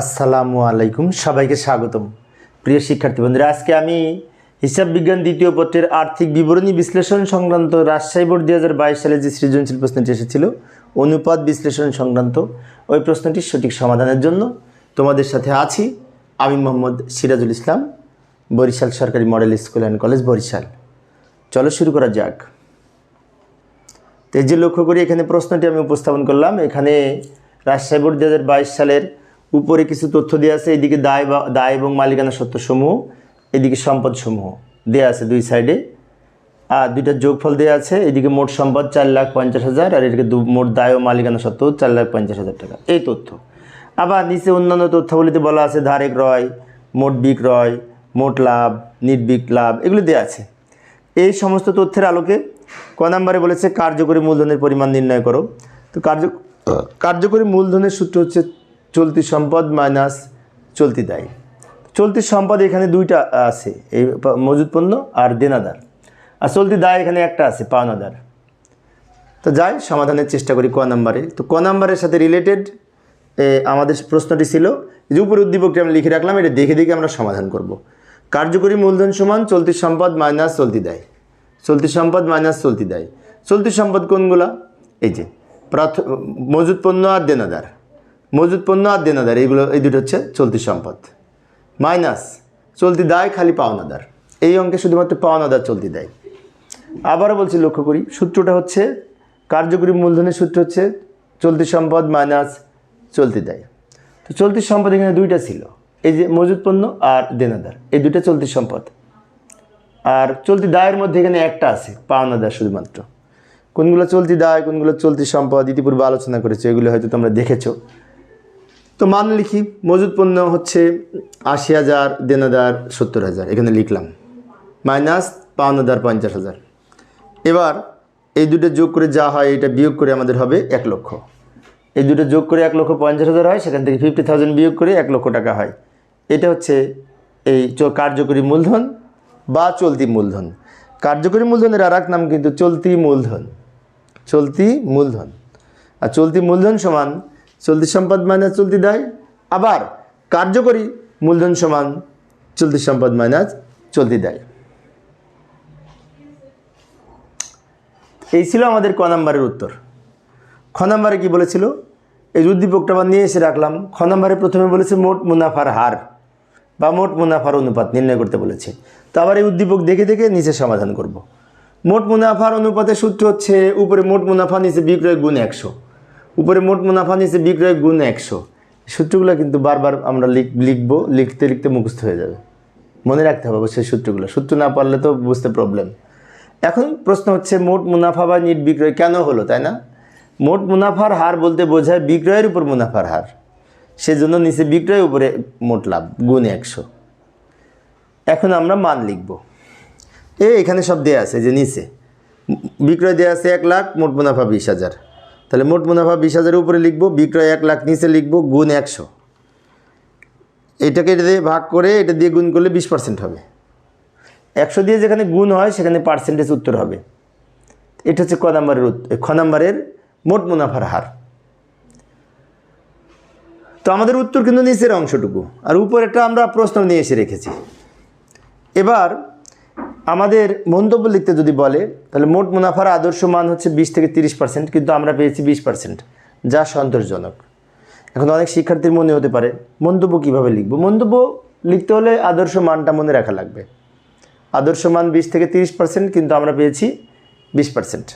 আসসালামু আলাইকুম, সবাইকে স্বাগতম। প্রিয় শিক্ষার্থী বন্ধুরা, আজকে আমি হিসাব বিজ্ঞান দ্বিতীয় পত্রের আর্থিক বিবরণী বিশ্লেষণ সংক্রান্ত রাজশাহী বোর্ড দুই হাজার বাইশ সালে যে সৃজনশীল প্রশ্নটি এসেছিল, অনুপাত বিশ্লেষণ সংক্রান্ত, ওই প্রশ্নটির সঠিক সমাধানের জন্য তোমাদের সাথে আছি আমি মোহাম্মদ সিরাজুল ইসলাম, বরিশাল সরকারি model school and college Barishal. চলো শুরু করা যাক। তো যে লক্ষ্য করি এখানে প্রশ্নটি আমি উপস্থাপন করলাম, এখানে রাজশাহী বোর্ড দু হাজার বাইশ সালের উপরে কিছু তথ্য দেওয়া আছে এদিকে দায় বা দায় এবং মালিকানা সত্যসমূহ এদিকে সম্পদসমূহ দেওয়া আছে দুই সাইডে আর দুইটা যোগফল দেওয়া আছে এদিকে মোট সম্পদ চার লাখ পঞ্চাশ হাজার আর এদিকে দু মোট দায় ও মালিকানা সত্ত্ব চার লাখ পঞ্চাশ হাজার টাকা। এই তথ্য। আবার নিচে অন্যান্য তথ্যাবলিতে বলা আছে ধারে ক্রয় মোট বিক্রয় মোট লাভ নির্বিক লাভ এগুলো দেওয়া আছে। এই সমস্ত তথ্যের আলোকে ক নাম্বারে বলেছে কার্যকরী মূলধনের পরিমাণ নির্ণয় করো। তো কার্য কার্যকরী মূলধনের সূত্র হচ্ছে চলতি সম্পদ মাইনাস চলতি দায়। চলতি সম্পদ এখানে দুইটা আছে, এই মজুদ পণ্য আর দেনাদার। আর চলতি দায় এখানে একটা আছে, পাওনাদার। তো যাই, সমাধানের চেষ্টা করি ক নাম্বারে। তো ক নাম্বারের সাথে রিলেটেড আমাদের প্রশ্নটি ছিল যে উপর উদ্দীপকটি আমি লিখে রাখলাম, এটা দেখে দেখে আমরা সমাধান করব। কার্যকরী মূলধন সমান চলতি সম্পদ মাইনাস চলতি দেয়। চলতি সম্পদ মাইনাস চলতি দেয়। চলতি সম্পদ কোনগুলা? এই যে, প্রাথ, মজুদ পণ্য আর দেনাদার। মজুদ পণ্য আর দেনাদার, এইগুলো এই দুটো হচ্ছে চলতি সম্পদ। মাইনাস, চলতি দায় খালি পাওনাদার। এই অঙ্কে শুধুমাত্র পাওনাদার চলতি দেয়। আবারও বলছি, লক্ষ্য করি, সূত্রটা হচ্ছে, কার্যকরী মূলধনের সূত্র হচ্ছে চলতি সম্পদ মাইনাস চলতি দেয়। তো চলতি সম্পদ এখানে দুইটা ছিল, এই যে মজুদ পণ্য আর দেনাদার, এই দুইটা চলতি সম্পদ। আর চলতি দায়ের মধ্যে এখানে একটা আছে, পাওনাদার শুধুমাত্র। কোনগুলো চলতি দায়, কোনগুলো চলতি সম্পদ, ইতিপূর্বে আলোচনা করেছে, এগুলো হয়তো তোমরা দেখেছ। তো মান লিখি, মজুদ পণ্য হচ্ছে আশি হাজার দেনাদার সত্তর হাজার, এখানে লিখলাম। মাইনাস পাওনাদার পঞ্চাশ হাজার। এবার এই দুটো যোগ করে যা হয়, এটা বিয়োগ করে আমাদের হবে এক লক্ষ। এই দুটো যোগ করে এক লক্ষ পঞ্চাশ হাজার হয়, সেখান থেকে ফিফটি থাউজেন্ড বিয়োগ করে এক লক্ষ টাকা হয়। এটা হচ্ছে এই কার্যকরী মূলধন বা চলতি মূলধন। কার্যকরী মূলধনের আর এক নাম কিন্তু চলতি মূলধন। চলতি মূলধন। আর চলতি মূলধন সমান চলতি সম্পদ মাইনাস চলতি দায়। আবার কার্যকরী মূলধন সমান চলতি সম্পদ মাইনাস চলতি দায়। এই ছিল আমাদের ক নাম্বারের উত্তর। খ নাম্বারে কি বলেছিল? এই উদ্দীপকটা আবার নিয়ে এসে রাখলাম। খ নাম্বারে প্রথমে বলেছে মোট মুনাফার হার বা মোট মুনাফার অনুপাত নির্ণয় করতে বলেছে। তো আবার এই উদ্দীপক দেখে দেখে নিচে সমাধান করব। মোট মুনাফার অনুপাতের সূত্র হচ্ছে উপরে মোট মুনাফা, নিচে বিক্রয় গুণ একশো। উপরে মোট মুনাফা নিচে বিক্রয় গুণ একশো। সূত্রগুলো কিন্তু বারবার আমরা লিখ, লিখব, লিখতে লিখতে মুখস্থ হয়ে যাবে। মনে রাখতে হবে অবশ্যই সূত্রগুলো। সূত্র না পারলে তো বুঝতে প্রবলেম এখন প্রশ্ন হচ্ছে, মোট মুনাফা বা নিট বিক্রয় কেন হলো, তাই না? মোট মুনাফার হার বলতে বোঝায় বিক্রয়ের উপর মুনাফার হার। সেজন্য নিচে বিক্রয়ের উপরে মোট লাভ, গুণ একশো। এখন আমরা মান লিখব। এ এখানে সব দেয়া আছে যে নিচে। বিক্রয় দেওয়া আছে এক লাখ, মোট মুনাফা বিশ হাজার। তাহলে মোট মুনাফা বিশ হাজারের উপরে লিখব, বিক্রয় এক লাখ, নিচে লিখব, গুণ একশো। এটাকে এটা দিয়ে ভাগ করে এটা দিয়ে গুণ করলে বিশ পার্সেন্ট হবে। একশো দিয়ে যেখানে গুণ হয়, সেখানে পার্সেন্টেজ উত্তর হবে। এটা হচ্ছে ক নাম্বারের খ নাম্বারের মোট মুনাফার হার। তো আমাদের উত্তর কিন্তু নিচের অংশটুকু। আর উপরেরটা আমরা প্রশ্ন নিয়ে এসে রেখেছি। এবার আমাদের মন্তব্য লিখতে যদি বলে, তাহলে মোট মুনাফার আদর্শ মান হচ্ছে বিশ থেকে তিরিশ পার্সেন্ট কিন্তু আমরা পেয়েছি বিশ পার্সেন্ট যা সন্তোষজনক। এখন অনেক শিক্ষার্থীর মনে হতে পারে, মন্তব্য কীভাবে লিখব? মন্তব্য লিখতে হলে আদর্শ মানটা মনে রাখা লাগবে। আদর্শ মান বিশ থেকে তিরিশ পার্সেন্ট কিন্তু আমরা পেয়েছি বিশ পার্সেন্ট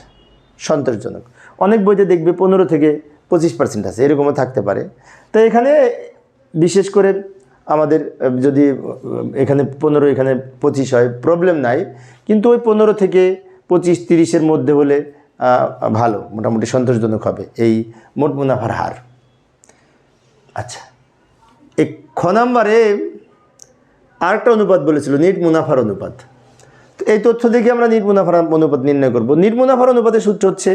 সন্তোষজনক। অনেক বইতে দেখবে পনেরো থেকে পঁচিশ পার্সেন্ট আছে, এরকমও থাকতে পারে। তো এখানে বিশেষ করে আমাদের যদি এখানে পনেরো, এখানে পঁচিশ হয় প্রবলেম নাই। কিন্তু ওই পনেরো থেকে পঁচিশ, তিরিশের মধ্যে হলে ভালো, মোটামুটি সন্তোষজনক হবে এই মোট মুনাফার হার। আচ্ছা এই খ নাম্বারে আরেকটা অনুপাত বলেছিল, নিট মুনাফার অনুপাত। তো এই তথ্য দেখে আমরা নিট মুনাফার অনুপাত নির্ণয় করব। নিট মুনাফার অনুপাতের সূত্র হচ্ছে,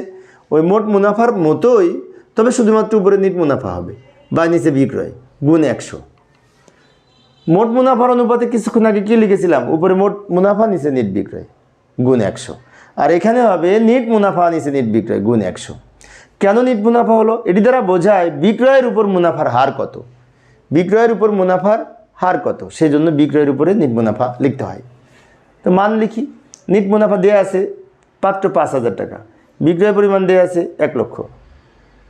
ওই মোট মুনাফার মতোই, তবে শুধুমাত্র উপরে নিট মুনাফা হবে বা নিচে বিক্রয়, গুণ একশো। মোট মুনাফার অনুপাতে কিছুক্ষণ আগে কী লিখেছিলাম? উপরে মোট মুনাফা, নিচে নিট বিক্রয়, গুণ একশো। আর এখানে হবে নিট মুনাফা, নিচে নিট বিক্রয়, গুণ একশো। কেন নিট মুনাফা হলো? এটি দ্বারা বোঝায় বিক্রয়ের উপর মুনাফার হার কত। বিক্রয়ের উপর মুনাফার হার কত সেই জন্য বিক্রয়ের উপরে নিট মুনাফা লিখতে হয়। তো মান লিখি। নিট মুনাফা দেওয়া আছে মাত্র পাঁচ হাজার টাকা। বিক্রয় পরিমাণ দেওয়া আছে এক লক্ষ।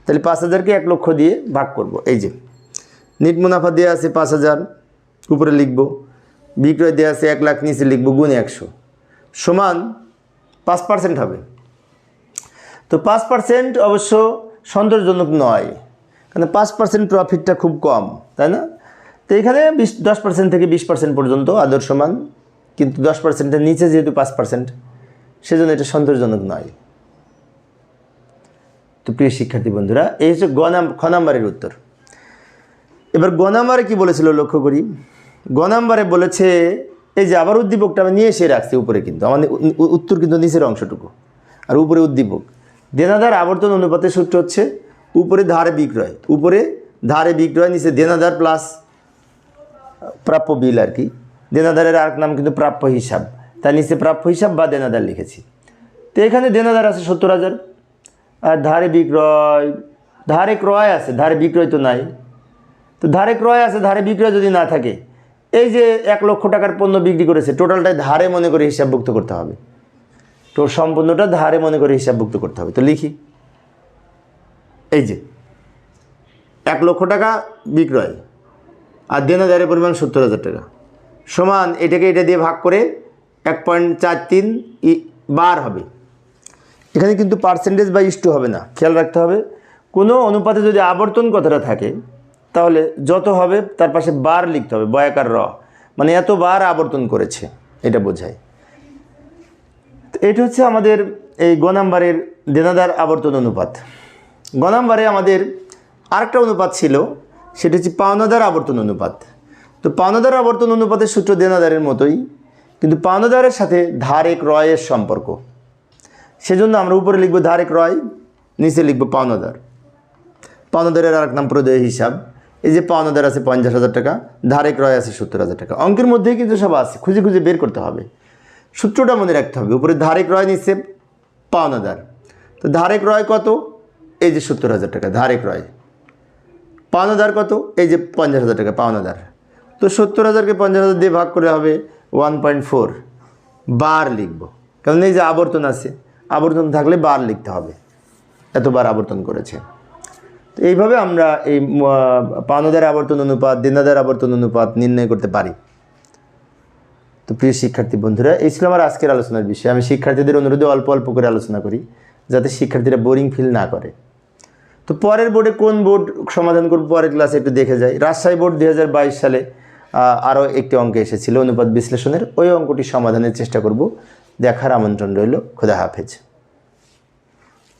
তাহলে পাঁচ হাজারকে এক লক্ষ দিয়ে ভাগ করব। এই যে নিট মুনাফা দেওয়া আছে পাঁচ হাজার। উপরে লিখব, বিক্রয় দেওয়া আছে এক লাখ, নিচে লিখব গুণে একশো। সমান পাঁচ পার্সেন্ট হবে। তো পাঁচ পার্সেন্ট অবশ্য সন্তোষজনক নয়, কারণ পাঁচ পার্সেন্ট প্রফিটটা খুব কম, তাই না? তো এখানে বিশ, দশ পার্সেন্ট থেকে বিশ পার্সেন্ট পর্যন্ত আদর্শমান কিন্তু দশ পার্সেন্টের নিচে যেহেতু পাঁচ পার্সেন্ট সেজন্য এটা সন্তোষজনক নয়। তো প্রিয় শিক্ষার্থী বন্ধুরা, এই হচ্ছে গ নাম, খ নাম্বারের উত্তর। এবার গ নাম্বারে কী বলেছিল লক্ষ্য করি? গ নাম্বারে বলেছে, এই যে আবার উদ্দীপকটা আমি নিয়ে এসে রাখছি উপরে কিন্তু, আমাদের উত্তর কিন্তু নিচের অংশটুকু। আর উপরে উদ্দীপক। দেনাদার আবর্তন অনুপাতের সূত্র হচ্ছে, উপরে ধারে বিক্রয়, উপরে ধারে বিক্রয়, নিচে দেনাদার প্লাস প্রাপ্য বিল আর কি। দেনাদারের আরেক নাম কিন্তু প্রাপ্য হিসাব। তার নিচে প্রাপ্য হিসাব বা দেনাদার লিখেছি। তো এখানে দেনাদার আছে সত্তর হাজার। আর ধারে বিক্রয়, ধারে ক্রয় আছে, ধারে বিক্রয় তো নাই। তো ধারে ক্রয় আছে, ধারে বিক্রয় যদি না থাকে, এই যে এক লক্ষ টাকার পণ্য বিক্রি করেছে, টোটালটাই ধারে মনে করে হিসাবভুক্ত করতে হবে। তো সম্পূর্ণটা ধারে মনে করে হিসাবভুক্ত করতে হবে। তো লিখি। এই যে, এক লক্ষ টাকা বিক্রয়, আর দেনাদারের পরিমাণ সত্তর হাজার টাকা। সমান এটাকে এটা দিয়ে ভাগ করে এক পয়েন্ট চার তিন বার হবে। এখানে কিন্তু পার্সেন্টেজ বা ইস্টু হবে না। খেয়াল রাখতে হবে। কোনো অনুপাতে যদি আবর্তন কথাটা থাকে তাহলে যত হবে, তার পাশে বার লিখতে হবে, বয়াকার র। মানে এত বার আবর্তন করেছে, এটা বোঝায়। এটা হচ্ছে আমাদের এই গ নাম্বারের দেনাদার আবর্তন অনুপাত। গ নাম্বারে আমাদের আরেকটা অনুপাত ছিল, সেটা হচ্ছে পাওনাদার আবর্তন অনুপাত। তো পাওনাদার আবর্তন অনুপাতের সূত্র দেনাদারের মতোই, কিন্তু পাওনাদারের সাথে ধারেক রয়ের সম্পর্ক। সেজন্য আমরা উপরে লিখব ধারেক রয়, নিচে লিখব পাওনাদার। পাওনাদারের আরেক নাম প্রদেয় হিসাব। এই যে পাওনাদার আছে পঞ্চাশ হাজার টাকা, ধারে ক্রয় আছে সত্তর হাজার টাকা। অঙ্কের মধ্যেই কিন্তু সব আছে, খুঁজে খুঁজে বের করতে হবে। সূত্রটা মনে রাখতে হবে, উপরে ধারে ক্রয় নিচ্ছে পাওনাদার। তো ধারে ক্রয় কত? এই যে সত্তর হাজার টাকা, ধারে ক্রয়। পাওনাদার কত? এই যে পঞ্চাশ হাজার টাকা, পাওনাদার। তো সত্তর হাজারকে পঞ্চাশ হাজার দিয়ে ভাগ করে হবে ওয়ান পয়েন্ট ফোর, বার লিখব। কারণ এই যে আবর্তন আছে, আবর্তন থাকলে বার লিখতে হবে। এতবার আবর্তন করেছে। তো এইভাবে আমরা এই আহ, পাওনাদার আবর্তন অনুপাত দিনাদার আবর্তন অনুপাত নির্ণয় করতে পারি। তো প্রিয় শিক্ষার্থী বন্ধুরা এই ছিল আমার আজকের আলোচনার বিষয়। আমি শিক্ষার্থীদের অনুরোধে অল্প অল্প করে আলোচনা করি যাতে শিক্ষার্থীরা বোরিং ফিল না করে। তো পরের বোর্ডে কোন বোর্ড সমাধান করব? পরের ক্লাসে একটু দেখে যাই। রাজশাহী বোর্ড দুই হাজার বাইশ সালে আরও একটি অঙ্ক এসেছিল অনুপাত বিশ্লেষণের। ওই অঙ্কটি সমাধানের চেষ্টা করব। দেখার আমন্ত্রণ রইল। খোদা হাফেজ।